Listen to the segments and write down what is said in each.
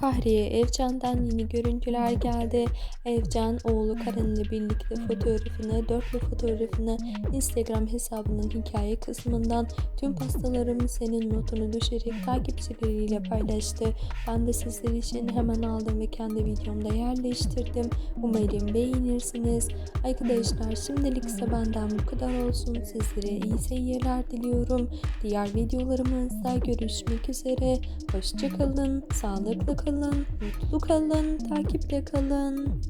Fahriye Evcan'dan yeni görüntüler geldi. Evcan oğlu Karan ile birlikte fotoğrafını, dörtlü fotoğrafını Instagram hesabının hikaye kısmından tüm pastalarım senin notunu düşerek takipçileriyle paylaştı. Ben de sizler için hemen aldım ve kendi videomda yerleştirdim. Umarım beğenirsiniz. Arkadaşlar şimdilik ise benden bu kadar olsun. Sizlere iyi seyirler diliyorum. Diğer videolarımızda görüşmek üzere. Hoşçakalın, sağlıklı kalın, mutlu kalın, takipte kalın.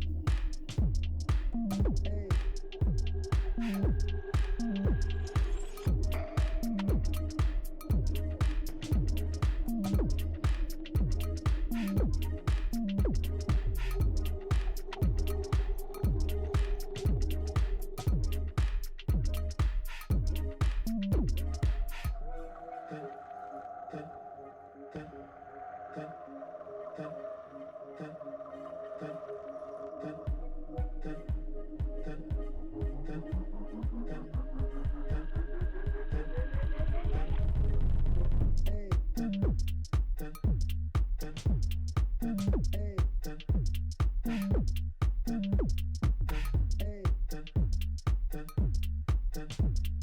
Dun. Thank you.